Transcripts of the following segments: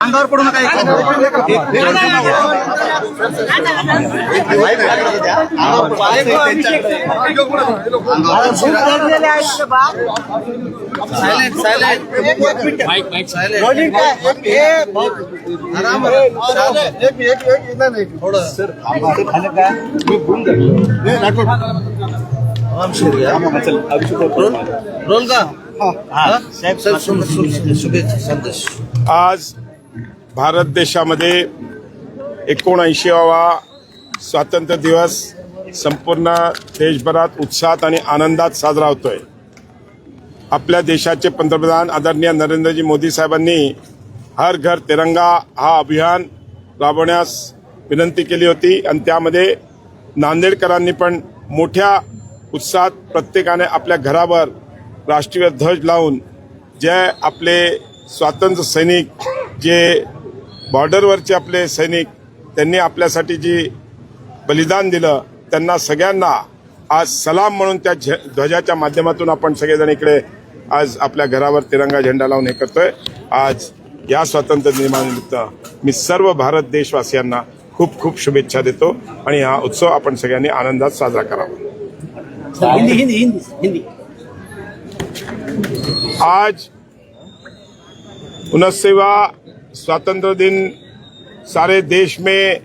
अंगावर पडू नका रोल का साहेब सर शुभेच्छा संदेश आज भारत देशामध्ये एकोणऐंशीवा स्वातंत्र्य दिवस संपूर्ण देशभरात उत्साहात आणि आनंदात साजरा होतोय. आपल्या देशाचे पंतप्रधान आदरणीय नरेंद्रजी मोदी साहेबांनी हर घर तिरंगा हा अभियान राबवण्यास विनंती केली होती आणि त्यामध्ये नांदेडकरांनी पण मोठ्या उत्साहात प्रत्येकाने आपल्या घरावर राष्ट्रीय ध्वज लावून जे आपले स्वातंत्र्य सैनिक जे बॉर्डरवरचे आपले सैनिक त्यांनी आपल्यासाठी जी बलिदान दिलं त्यांना सगळ्यांना आज सलाम म्हणून त्या ध्वजाच्या माध्यमातून आपण सगळेजण इकडे आज आपल्या घरावर तिरंगा झेंडा लावून हे करतोय. आज या स्वातंत्र्य दिनानिमित्त मी सर्व भारत देशवासियांना खूप खूप शुभेच्छा देतो आणि हा उत्सव आपण सगळ्यांनी आनंदात साजरा करावा. आज उनसवा स्वतंत्र दिन सारे देश में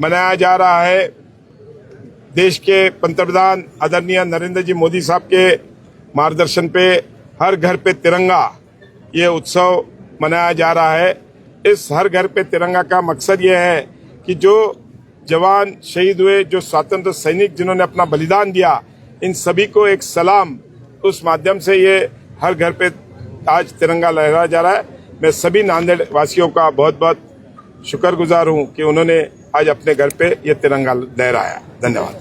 मनाया जा रहा है। देश के पंतप्रधान आदरणीय नरेंद्र जी मोदी साहब के मार्गदर्शन पे हर घर पे तिरंगा, ये उत्सव मनाया जा रहा है। इस हर घर पे तिरंगा का मकसद ये है कि जो जवान शहीद हुए, जो स्वतंत्र सैनिक जिन्होंने अपना बलिदान दिया, इन सभी को एक सलाम। उस माध्यम से ये हर घर पे आज तिरंगा लहराया जा रहा है। मैं सभी नांदेड़ वासियों का बहुत बहुत शुक्रगुजार हूं कि उन्होंने आज अपने घर पे ये तिरंगा लहराया। धन्यवाद।